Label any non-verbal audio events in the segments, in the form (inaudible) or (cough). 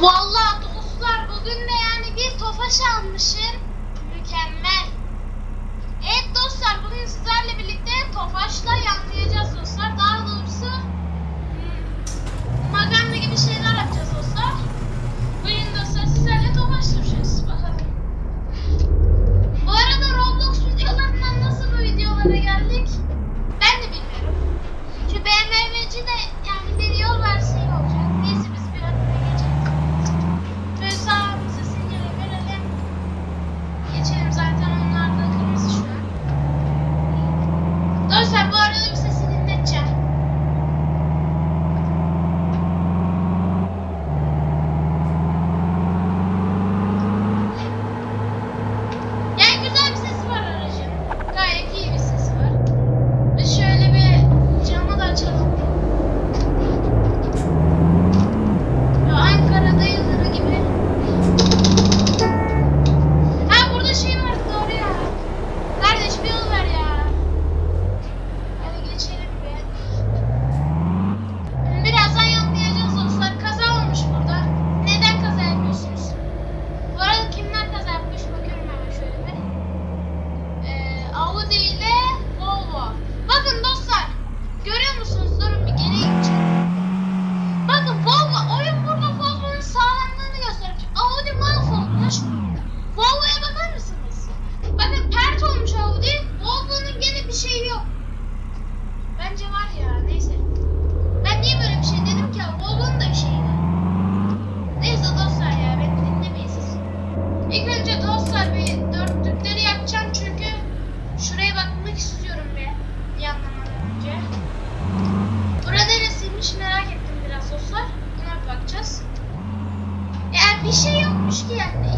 Vallahi dostlar bugün de yani bir tofaş almışım. Mükemmel. Evet dostlar bugün sizlerle birlikte tofaşla yanlayacağız dostlar. Daha doğrusu hmm, maganda gibi şeyler yapacağız dostlar. Bugün dostlar sizlerle tofaş süreceğiz. Bakalım. Bu arada Roblox videolarından nasıl bu videolara geldik? Ben de bilmiyorum. Şu BMW'ci de that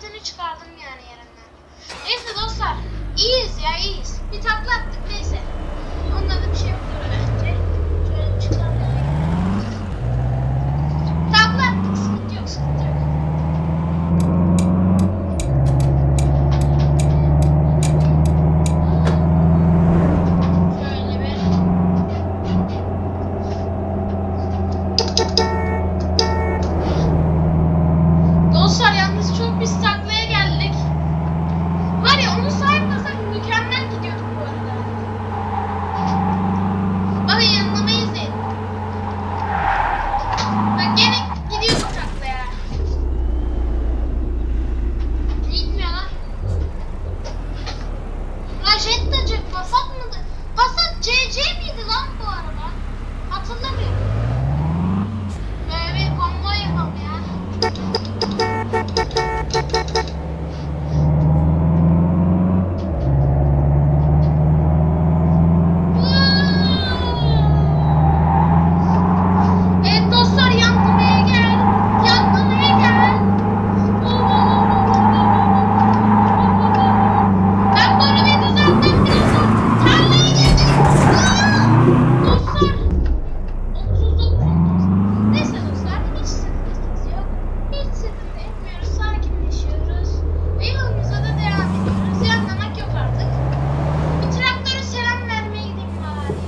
götünü çıkardım yani yerinden. Neyse dostlar iyiyiz ya iyiyiz. Bir takla attık neyse. Onunla da bir şey yapıyorum.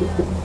Thank (laughs) you.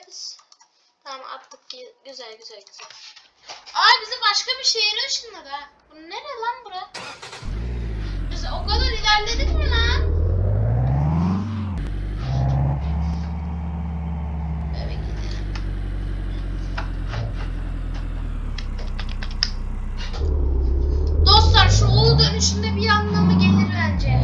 yapacağız? Tamam attık güzel güzel güzel. Aa bizi başka bir şehre ışınladı ha. Bu nere lan bura? Biz o kadar ilerledik mi lan? Dostlar şu oğlu dönüşünde bir anlamı gelir bence.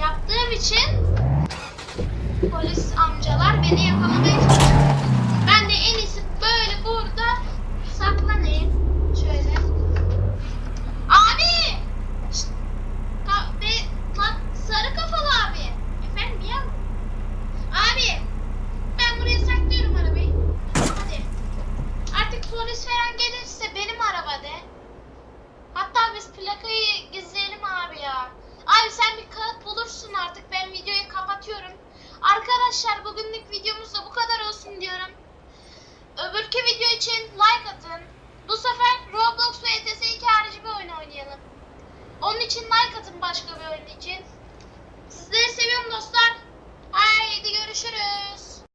Yaptığım için polis amcalar beni yakalamaya çalışıyor. Ben de en iyisi olsun diyorum. Öbürkü video için like atın. Bu sefer Roblox ve ETS2 harici bir oyun oynayalım. Onun için like atın başka bir oyun için. Sizleri seviyorum dostlar. Haydi görüşürüz.